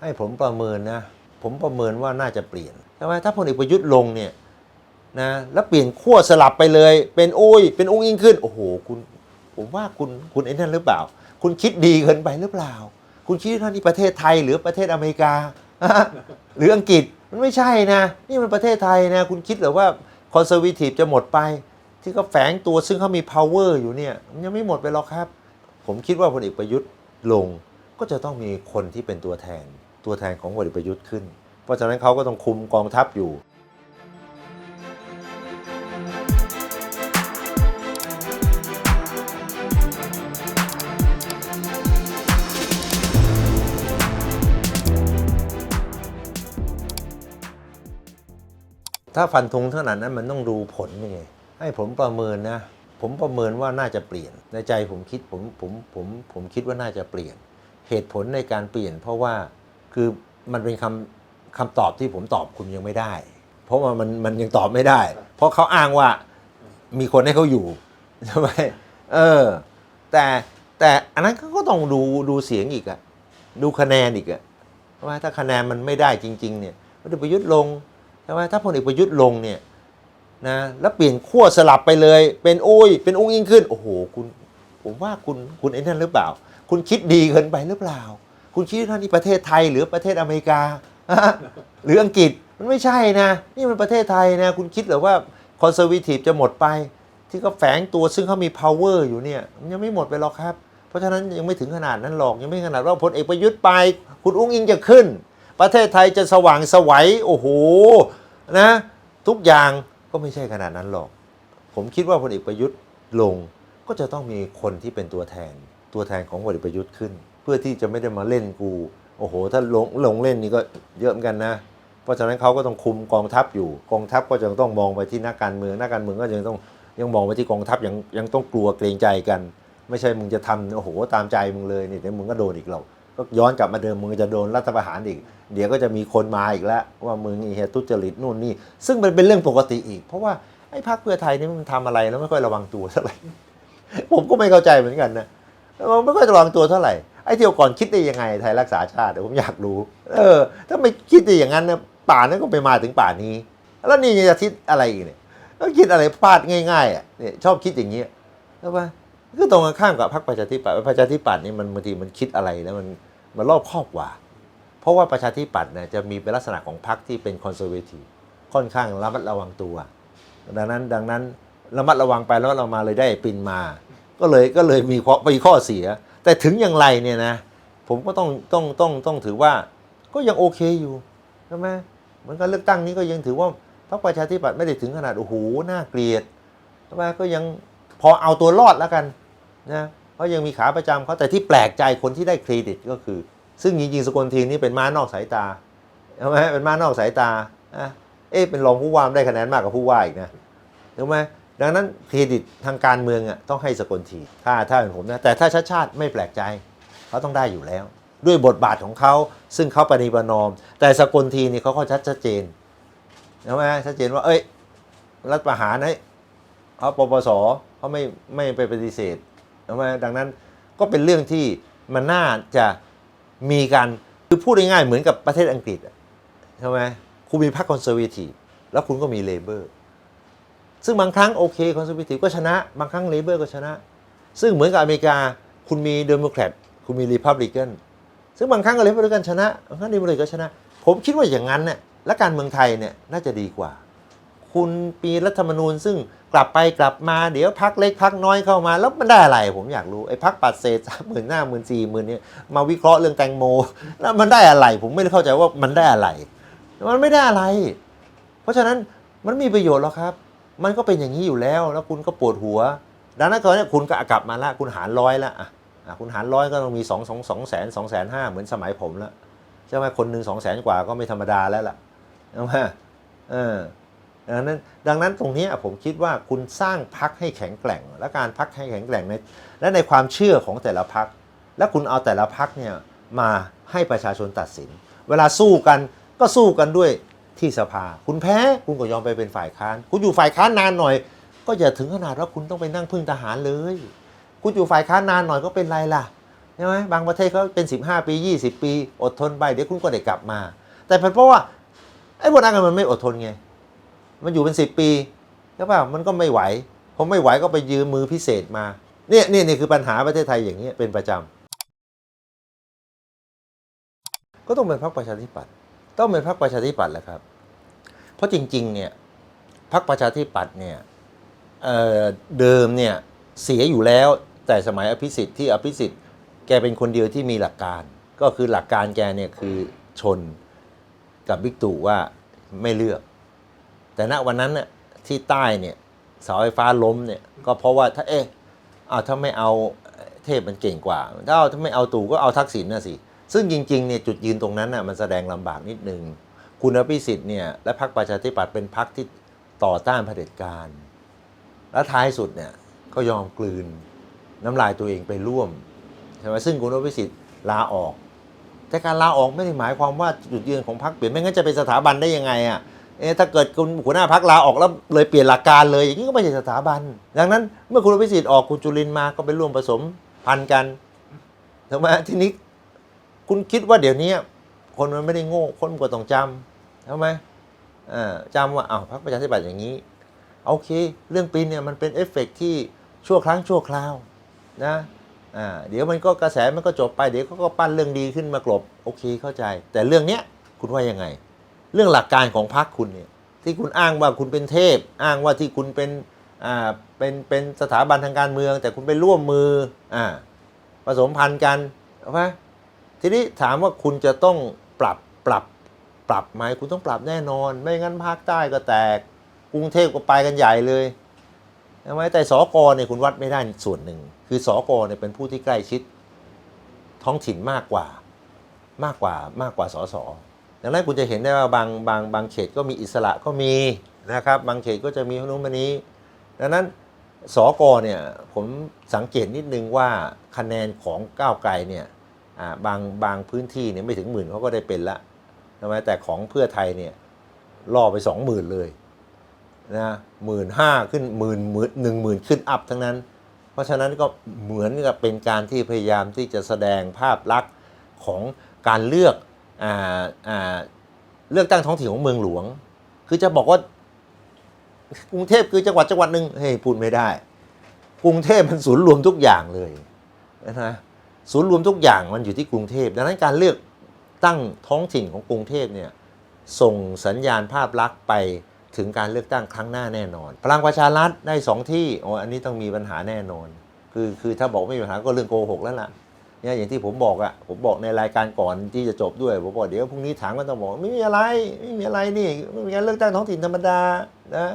ให้ผมประเมินนะ ผมประเมินว่าน่าจะเปลี่ยนใช่ไหมถ้าพลเอกประยุทธ์ลงเนี่ยนะแล้วเปลี่ยนขั้วสลับไปเลย เป็นอุ้ยเป็นอุ้งอิงขึ้น โอ้โหคุณผมว่าคุณคุณไอ้นั่นหรือเปล่า คุณคิดดีเกินไปหรือเปล่า คุณคิดว่านี่ประเทศไทยหรือประเทศอเมริกา หรืออังกฤษมันไม่ใช่นะ นี่มันประเทศไทยนะ คุณคิดหรือว่าคอนเซอร์วทีฟจะหมดไป ที่เขาแฝงตัวซึ่งเขามี power อยู่เนี่ยมันยังไม่หมดไปหรอกครับ ผมคิดว่าพลเอกประยุทธ์ลงก็จะต้องมีคนที่เป็นตัวแทน ตัวแทนของพลเอกประยุทธ์ขึ้น เพราะฉะนั้นเขาก็ต้องคุมกองทัพอยู่ถ้าฟันธงขนาดนั้นมันต้องดูผลยังไงให้ผมประเมินนะ ผมประเมินว่าน่าจะเปลี่ยน ในใจผมคิดผมผมผมผมคิดว่าน่าจะเปลี่ยน เหตุผลในการเปลี่ยน เพราะว่า คือมันเป็นคำคำตอบที่ผมตอบคุณยังไม่ได้ เพราะว่ามันมันยังตอบไม่ได้ เพราะเขาอ้างว่ามีคนให้เขาอยู่ใช่ไหมเออ แต่แต่อันนั้นเขาก็ต้องดูดูเสียงอีกอะดูคะแนนอีกอะว่าถ้าคะแนนมันไม่ได้จริง ๆ เนี่ยพลเอกประยุทธ์ลงใช่ไหมถ้าพลเอกประยุทธ์ลงเนี่ยนะแล้วเปลี่ยนขั้วสลับไปเลย เป็นอุ้ย เป็นอุ้งอิงขึ้น โอ้โห คุณ ผมว่าคุณคุณไอ้นั่นหรือเปล่า คุณคิดดีเกินไปหรือเปล่า คุณคิดว่านี่ประเทศไทยหรือประเทศอเมริกา หรืออังกฤษมันไม่ใช่นะ นี่มันประเทศไทยนะ คุณคิดหรือว่าคอนเซอร์วทีฟจะหมดไป ที่เขาแฝงตัวซึ่งเขามี power อยู่เนี่ยมันยังไม่หมดไปหรอกครับ เพราะฉะนั้นยังไม่ถึงขนาดนั้นหรอกยังไม่ขนาดว่าพลเอกประยุทธ์ไป คุณอุ้งอิงจะขึ้น ประเทศไทยจะสว่างสวัยโอ้โหนะ ทุกอย่างก็ไม่ใช่ขนาดนั้นหรอก ผมคิดว่าพลเอกประยุทธ์ลงก็จะต้องมีคนที่เป็นตัวแทนตัวแทนของพลเอกประยุทธ์ขึ้น พื่อที่จะไม่ได้มาเล่นกู โอ้โห ถ้าลงลงเล่นนี่ก็เยอะเหมือนกันนะ เพราะฉะนั้นเขาก็ต้องคุมกองทัพอยู่ กองทัพก็ยังต้องมองไปที่นักการเมือง นักการเมืองก็ยังต้องยังมองไปที่กองทัพยังยังต้องกลัวเกรงใจกัน ไม่ใช่มึงจะทำโอ้โหตามใจมึงเลยนี่เดี๋ยวมึงก็โดนอีกเราก็ย้อนกลับมาเดิมมึงจะโดนรัฐประหารอีก เดี๋ยวก็จะมีคนมาอีกแล้ว ว่ามึงนี่เหตุทุจริตนู่นนี่ ซึ่งมันเป็นเรื่องปกติอีก เพราะว่าไอ้พรรคเพื่อไทยนี่มันทำอะไรแล้วไม่ค่อยระวังตัวเท่าไหร่ ผมก็ไม่เข้าใจเหมือนกันนะมันไม่ค่อยระวังตัวเท่าไหร่ ไอ้เที่ยวก่อนคิดได้ยังไงไทยรักษาชาติเดี๋ยวผมอยากรู้ เออ ถ้าไม่คิดได้อย่างนั้นนะป่านั้นก็ไปมาถึงป่านี้ แล้วนี่จะคิดอะไรอีกเนี่ยแล้วคิดอะไรพลาดง่ายๆอะเนี่ยชอบคิดอย่างนี้ใช่ปะก็ตรงกันข้ามกับพรรคประชาธิปัตย์ประชาธิปัตย์นี่มันบางทีมันคิดอะไรแล้วมันมันรอบครอบกว่า เพราะว่าประชาธิปัตย์เนี่ยจะมีเป็นลักษณะของพรรคที่เป็นคอนเซอร์เวทีฟค่อนข้างระมัดระวังตัว ดังนั้นดังนั้นระมัดระวังไปแล้วเรามาเลยได้ปินมา ก็เลยก็เลยมีข้อมีข้อเสีย แต่ถึงอย่างไรเนี่ยนะ ผมก็ต้องต้องต้องต้องถือว่า ก็ยังโอเคอยู่ใช่ไหมเหมือนการเลือกตั้งนี้ก็ยังถือว่าพรรคประชาธิปัตย์ไม่ได้ถึงขนาดโอ้โหน่าเกลียดใช่ไหมก็ยังพอเอาตัวรอดแล้วกันนะเพราะยังมีขาประจำเขาแต่ที่แปลกใจคนที่ได้เครดิตก็คือ ซึ่งจริงๆสกลทีนี่เป็นม้านอกสายตาใช่ไหมเป็นม้านอกสายตาอะเอ๊ะเป็นรองผู้ว่าได้คะแนนมากกว่าผู้ว่าอีกนะถูกไหม ดังนั้นเครดิตทางการเมืองอะต้องให้สกลทีถ้าถ้าเป็นผมนะแต่ถ้าชาติชาติไม่แปลกใจเขาต้องได้อยู่แล้ว ด้วยบทบาทของเขาซึ่งเขาปฏิบัตินอม แต่สกลทีนี่เขาก็ชัดชัดเจนใช่ไหมชัดเจนว่า เอ้ยรัฐประหารไอ้เขาปปสเขาไม่ไม่ไปปฏิเสธใช่ไหมดังนั้นก็เป็นเรื่องที่มันน่าจะมีการคือพูดง่ายๆเหมือนกับประเทศอังกฤษใช่ไหมคุณมีพรรคคอนเซอร์วทีฟแล้วคุณก็มีเลเบอร์ ซึ่งบางครั้งโอเคคอนเซอร์วทีฟก็ชนะ บางครั้งเลเบอร์ก็ชนะ ซึ่งเหมือนกับอเมริกา คุณมีเดโมแครตคุณมีรีพับลิกันซึ่งบางครั้งก็เลเบอร์กันชนะบางครั้งเดโมแครตก็ชนะ ผมคิดว่าอย่างนั้นเนี่ยและการเมืองไทยเนี่ยน่าจะดีกว่า คุณปีรัฐธรรมนูญ ซึ่งกลับไปกลับมาเดี๋ยวพักเล็กพักน้อยเข้ามา แล้วมันได้อะไร ผมอยากรู้ไอ้พักปัดเศษสามหมื่นหน้าหมื่นสี่หมื่นเนี่ยมาวิเคราะห์เรื่องแตงโม แล้วมันได้อะไร ผมไม่ได้เข้าใจว่ามันได้อะไร มันไม่ได้อะไร เพราะฉะนั้นมันม่มีประโยชน์หรอกครับ มันก็เป็นอย่างนี้อยู่แล้ว แล้วคุณก็ปวดหัว ดังนั้นตอนนี้คุณก็กลับมาละคุณหารร้อยละอะคุณหารร้อยก็ต้องมีสองสองสองแสนสองแสนห้าเหมือนสมัยผมล้วใช่ไหมคนหนึ่งสองแสนกว่าก็ไม่ธรรมดาแล้วล่ะใช่ไหมเออดังนั้นดังนั้นตรงนี้ผมคิดว่าคุณสร้างพักให้แข็งแกร่ง และการพักให้แข็งแกร่งในและในความเชื่อของแต่ละพัก และคุณเอาแต่ละพักเนี่ยมาให้ประชาชนตัดสิน เวลาสู้กันก็สู้กันด้วย ที่สภา คุณแพ้คุณก็ยอมไปเป็นฝ่ายค้าน คุณอยู่ฝ่ายค้านนานหน่อย ก็อย่าถึงขนาดว่าคุณต้องไปนั่งพึ่งทหารเลย คุณอยู่ฝ่ายค้านนานหน่อยก็เป็นไรล่ะใช่ไหมบางประเทศเขาเป็น 15 ปี 20 ปี อดทนไปเดี๋ยวคุณก็ได้กลับมา แต่เพราะว่าไอ้พวกนั้นมันไม่อดทนไงมันอยู่เป็น 10 ปีใช่ป่ะมันก็ไม่ไหวผมไม่ไหวก็ไปยืมมือพิเศษมาเนี่ยเนี่ยนี่คือปัญหาประเทศไทยอย่างนี้เป็นประจำก็ต้องเป็นพรรคประชาธิปัตย์ ต้องเป็นพรรคประชาธิปัตย์แหละครับ เพราะจริงๆเนี่ยพรรคประชาธิปัตย์เนี่ยเเดิมเนี่ยเสียอยู่แล้วแต่สมัยอภิสิทธิ์ที่อภิสิทธิ์แกเป็นคนเดียวที่มีหลักการ ก็คือหลักการแกเนี่ยคือชนกับบิ๊กตู่ว่าไม่เลือก แต่ณวันนั้นน่ะที่ใต้เนี่ยเสาไฟฟ้าล้มเนี่ยก็เพราะว่าถ้าเอ๊ะเอาถ้าไม่เอาเทพมันเก่งกว่าถ้าเอาถ้าไม่เอาตู่ก็เอาทักษิณน่ะสิ ซึ่งจริงๆเนี่ยจุดยืนตรงนั้นน่ะมันแสดงลำบากนิดนึง คุณอภิสิทธิ์เนี่ยและพรรคประชาธิปัตย์เป็นพรรคที่ต่อต้านเผด็จการ และท้ายสุดเนี่ยก็ยอมกลืนน้ำลายตัวเองไปร่วมใช่ไหมซึ่งคุณอภิสิทธิ์ลาออก แต่การลาออกไม่ได้หมายความว่าจุดยืนของพรรคเปลี่ยนไม่งั้นจะเป็นสถาบันได้ยังไงอะเอ๊ะถ้าเกิดคุณหัวหน้าพรรคลาออกแล้วเลยเปลี่ยนหลักการเลย อย่างนี้ก็ไม่ใช่สถาบัน ดังนั้นเมื่อคุณอภิสิทธิ์ออกคุณจุลินมาก็ไปร่วมผสมพันกันถูกไหมทีนี้ คุณคิดว่าเดี๋ยวนี้คนมันไม่ได้โง่คนก็ต้องจำใช่ไหมจำว่าอ้าวพรรคประชาธิปัตย์อย่างนี้โอเค เรื่องปีนเนี่ยมันเป็นเอฟเฟกต์ที่ชั่วครั้งชั่วคราวนะเดี๋ยวมันก็กระแสมันก็จบไปเดี๋ยวเขาก็ปั้นเรื่องดีขึ้นมากลบโอเคเข้าใจ แต่เรื่องเนี้ยคุณว่ายังไง เรื่องหลักการของพรรคคุณเนี่ยที่คุณอ้างว่าคุณเป็นเทพ อ้างว่าที่คุณเป็นอ่าเป็นเป็นสถาบันทางการเมือง แต่คุณไปร่วมมืออ่าผสมพันธ์กันเอาไหม ทีนี้ถามว่าคุณจะต้องปรับปรับปรับไหมคุณต้องปรับแน่นอน ไม่งั้นภาคใต้ก็แตกกรุงเทพก็ไปกันใหญ่เลยใช่ไหมแต่สอกเนี่ยคุณวัดไม่ได้ส่วนหนึ่ง คือสอกเนี่ยเป็นผู้ที่ใกล้ชิดท้องถิ่นมากกว่ามากกว่ามากกว่าสสดังนั้นคุณจะเห็นได้ว่าบางบางบางเขตก็มีอิสระก็มีนะครับ บางเขตก็จะมีพนุมนี้ ดังนั้นสอกเนี่ยผมสังเกตนิดนึงว่าคะแนนของก้าวไกลเนี่ย บางบางพื้นที่เนี่ยไม่ถึงหมื่นเขาก็ได้เป็นละใช่ไหมแต่ของเพื่อไทยเนี่ยล่อไปสองหมื่นเลยนะหมื่นห้าขึ้นหมื่นหมื่นหนึ่งหมื่นขึ้นอัพทั้งนั้น เพราะฉะนั้นก็เหมือนกับเป็นการที่พยายามที่จะแสดงภาพลักษณ์ของการเลือกอ่าอ่าเลือกตั้งท้องถิ่นของเมืองหลวง คือจะบอกว่ากรุงเทพคือจังหวัดจังหวัดหนึ่งเฮ้ยพูดไม่ได้ กรุงเทพมันศูนย์รวมทุกอย่างเลยนะ ศูนย์รวมทุกอย่างมันอยู่ที่กรุงเทพดังนั้นการเลือกตั้งท้องถิ่นของกรุงเทพเนี่ยส่งสัญญาณภาพลักษณ์ไปถึงการเลือกตั้งครั้งหน้าแน่นอน พลังประชารัฐได้สองที่โอ้อันนี้ต้องมีปัญหาแน่นอน คือคือถ้าบอกไม่มีปัญหาก็เรื่องโกหกแล้วล่ะเนี่ยอย่างที่ผมบอกอะผมบอกในรายการก่อนที่จะจบด้วยผมบอกเดี๋ยวพรุ่งนี้ถามก็ต้องบอกไม่มีอะไรไม่มีอะไรนี่ไม่มีการเลือกตั้งท้องถิ่นธรรมดานะ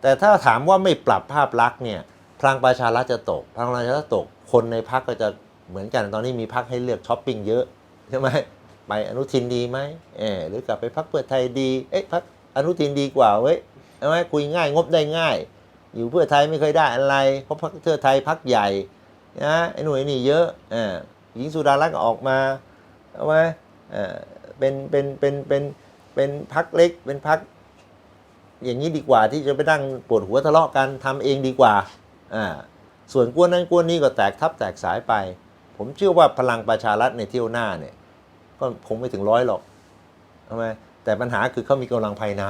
แต่ถ้าถามว่าไม่ปรับภาพลักษณ์เนี่ยพลังประชารัฐจะตกพลังประชารัฐตกคนในพักก็จะ เหมือนกันตอนนี้มีพักให้เลือกช้อปปิ้งเยอะใช่ไหมไปอนุทินดีไหมเออหรือกลับไปพักเพื่อไทยดีเอ๊ะพักอนุทินดีกว่าเว้ยใช่ไหมคุยง่ายงบได้ง่าย อยู่เพื่อไทยไม่เคยได้อะไร เพราะพรรคเพื่อไทยพักใหญ่นะไอ้หน่วยนี่เยอะอ่าหญิงสุดารัตน์ก็ออกมาใช่ไหมอ่าเป็นเป็นเป็นเป็นเป็นพักเล็กเป็นพักอย่างนี้ดีกว่าที่จะไปนั่งปวดหัวทะเลาะกันทำเองดีกว่าอ่าส่วนกวนนั้นกวนนี้ก็แตกทับแตกสายไป ผมเชื่อว่าพลังประชารัฐในเที่ยวหน้าเนี่ย ก็คงไม่ถึงร้อยหรอกใช่ไมแต่ปัญหาคือเขามีกำลังภายใน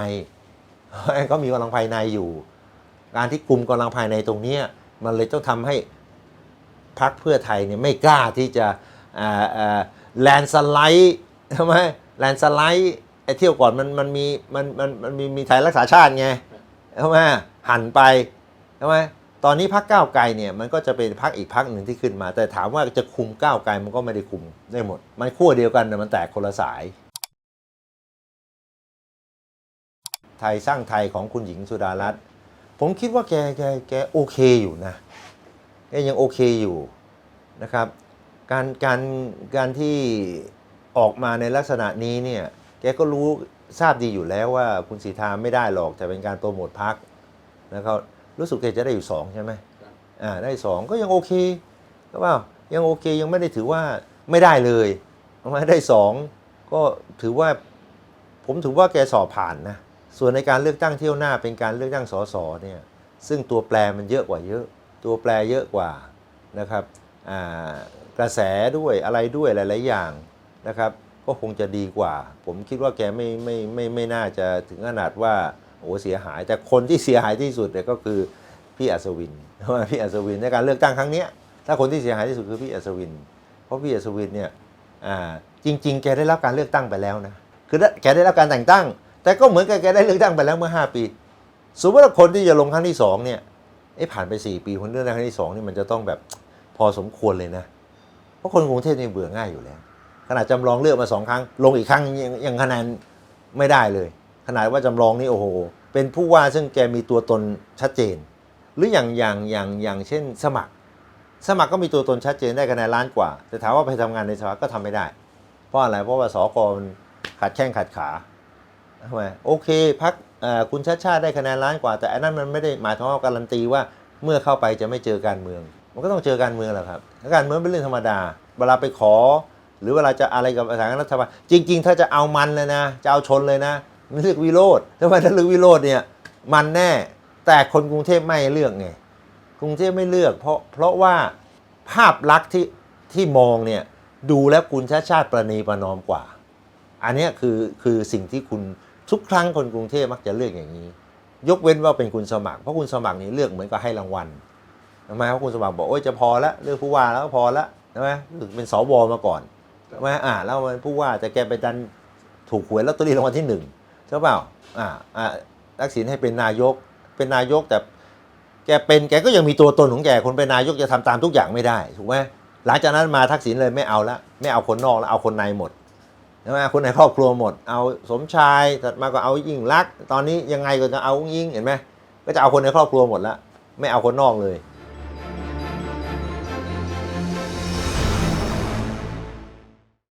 เขามีกำลังภายในอยู่ การที่กลุ่มกำลังภายในตรงเนี้มันเลยต้องทำให้พรรคเพื่อไทยเนี่ยไม่กล้าที่จะแลนสไลด์ใช่ไมแลนสไลด์ไอ้เที่ยวก่อนมันมันมีมันมันมันมีมีไทยรักษาชาติไงใช่ไมหันไปใช่ไม ตอนนี้พรรคก้าวไกลเนี่ยมันก็จะเป็นพรรคอีกพรรคหนึ่งที่ขึ้นมา แต่ถามว่าจะคุมก้าวไกลมันก็ไม่ได้คุมได้หมด มันขั้วเดียวกันแต่มันแตกคนละสาย ไทยสร้างไทยของคุณหญิงสุดารัตน์ผมคิดว่าแกแกแกโอเคอยู่นะแกยังโอเคอยู่นะครับ การการการที่ออกมาในลักษณะนี้เนี่ยแกก็รู้ทราบดีอยู่แล้วว่าคุณสีทาไม่ได้หรอกแต่เป็นการโปรโมทพักนะครับ รู้สึกแกจะได้อยู่สองใช่ไหมอ่าได้สองก็ยังโอเคก็ว่ายังโอเคยังไม่ได้ถือว่าไม่ได้เลยไม่ได้สองก็ถือว่าผมถือว่าแกสอบผ่านนะส่วนในการเลือกตั้งเที่ยวหน้าเป็นการเลือกตั้งสสเนี่ยซึ่งตัวแปรมันเยอะกว่าเยอะ ตัวแปรเยอะกว่านะครับกกระแสด้วยอะไรด้วยหลาย ๆ อย่างนะครับ ก็คงจะดีกว่า ผมคิดว่าแกไม่ไม่ไม่ไม่น่าจะถึงขนาดว่า โอ้เสียหาย แต่คนที่เสียหายที่สุดเนี่ยก็คือพี่อัศวินเพราะว่าพี่อัศวินในการเลือกตั้งครั้งนี้ถ้าคนที่เสียหายที่สุดคือพี่อัศวิน เพราะพี่อัศวินเนี่ยจริง ๆ แกได้รับการเลือกตั้งไปแล้วนะคือแกได้รับการแต่งตั้ง แต่ก็เหมือนกับแกได้เลือกตั้งไปแล้วเมื่อ 5 ปี สมมติว่าคนที่จะลงครั้งที่สองเนี่ยเอ๊ะผ่านไป 4 ปีคนเลือกตั้งครั้งที่สองนี่มันจะต้องแบบพอสมควรเลยนะ เพราะคนกรุงเทพนี่เบื่อง่ายอยู่แล้วขนาดจำลองเลือกมาสองครั้ง ลงอีกครั้งยังคะแนนไม่ได้เลย ขนาดว่าจำลองนี่โอ้โห เป็นผู้ว่าซึ่งแกมีตัวตนชัดเจน หรืออย่างอย่างอย่างอย่างเช่น สมัคร สมัครก็มีตัวตนชัดเจนได้คะแนนล้านกว่า แต่ถามว่าไปทำงานในสภาก็ทำไม่ได้ เพราะอะไรเพราะว่าสกมันขาดแข้งขาดขาทำไมโอเคพักคุณชาติชาติได้คะแนนล้านกว่า แต่อันนั้นมันไม่ได้หมายถึงว่าการันตีว่าเมื่อเข้าไปจะไม่เจอการเมือง มันก็ต้องเจอการเมืองแหละครับการเมืองเป็นเรื่องธรรมดา เวลาไปขอ หรือเวลาจะอะไรกับสถานรัฐบาลจริง ๆ ถ้าจะเอามันเลยนะจะเอาชนเลยนะ มันเลือกวิโรธถ้าว่าถ้าเลือกวิโรธเนี่ยมันแน่ แต่คนกรุงเทพไม่เลือกไงกรุงเทพไม่เลือกเพราะเพราะว่าภาพลักษณ์ที่ที่มองเนี่ยดูแล้วคุณชาติชาติประนีประนอมกว่า อันนี้คือคือสิ่งที่คุณทุกครั้งคนกรุงเทพมักจะเลือกอย่างนี้ ยกเว้นว่าเป็นคุณสมัครเพราะคุณสมัครนี่เลือกเหมือนกับให้รางวัลทำไมเพราะคุณสมัครบอกโอ้ยจะพอละเลือกผู้ว่าแล้วก็พอละใช่ไหมรู้สึกเป็นสวมาก่อนใช่ไหมอ่าแล้วมันผู้ว่าแต่แกไปดันถูกหวยลอตเตอรี่รางวัลที่หนึ่ง ใช่เปล่าอ่าอ่าทักษิณให้เป็นนายก เป็นนายกแต่แกเป็นแกก็ยังมีตัวตนของแกคนเป็นนายกจะทำตามทุกอย่างไม่ได้ถูกไหมหลังจากนั้นมาทักษิณเลยไม่เอาละไม่เอาคนนอกแล้วเอาคนในหมดใช่ไหมคนในครอบครัวหมด เอาสมชายถัดมาก็เอายิ่งรัก ตอนนี้ยังไงก็จะเอายิ่งเห็นไหมก็จะเอาคนในครอบครัวหมดละไม่เอาคนนอกเลย